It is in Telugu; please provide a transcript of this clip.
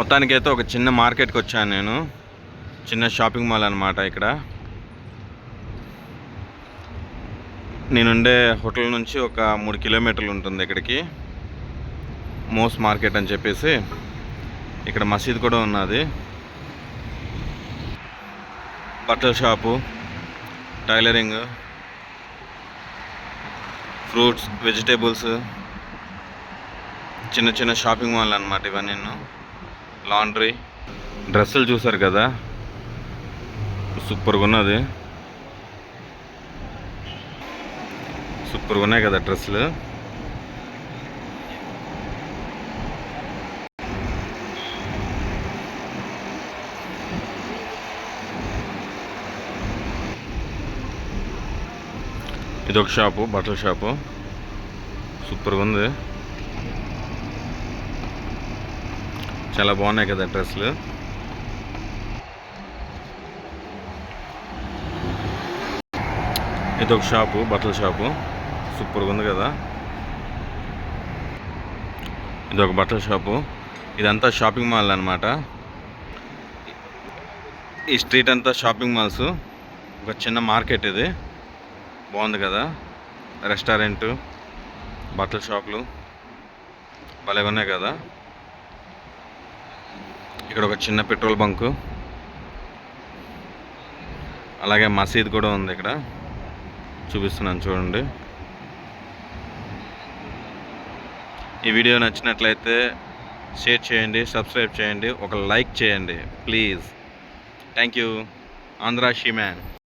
మొత్తానికైతే ఒక చిన్న మార్కెట్కి వచ్చాను నేను. చిన్న షాపింగ్ మాల్ అనమాట ఇక్కడ. నేనుండే హోటల్ నుంచి ఒక మూడు కిలోమీటర్లు ఉంటుంది ఇక్కడికి. మోస్ మార్కెట్ అని చెప్పేసి ఇక్కడ మసీద్ కూడా ఉన్నది. బట్టల షాపు టైలరింగ్ ఫ్రూట్స్ వెజిటేబుల్స్ చిన్న చిన్న షాపింగ్ మాల్ అనమాట ఇవన్నీ లాండ్రీ. డ్రెస్సులు చూసారు కదా? సూపర్గా ఉన్నది. సూపర్గా ఉన్నాయి కదా డ్రెస్సులు? ఇది ఒక షాపు బట్టల షాపు. సూపర్గా ఉంది. చాలా బాగున్నాయి కదా డ్రెస్సులు. ఇది ఒక షాపు బట్టల షాపు. సూపర్గా ఉంది కదా. ఇది ఒక బట్టల షాపు. ఇదంతా షాపింగ్ మాల్ అనమాట ఈ స్ట్రీట్ అంతా షాపింగ్ మాల్స్. ఒక చిన్న మార్కెట్ ఇది. బాగుంది కదా. రెస్టారెంట్ బట్టల షాపులు. భలే ఉన్నాయి కదా. ఇక్కడ ఒక చిన్న పెట్రోల్ బంకు. అలాగే మసీద్ కూడా ఉంది ఇక్కడ. చూపిస్తున్నాను చూడండి. ఈ వీడియో నచ్చినట్లయితే షేర్ చేయండి సబ్స్క్రైబ్ చేయండి ఒక లైక్ చేయండి ప్లీజ్. Thank you. ఆంధ్రా షీమ్యాన్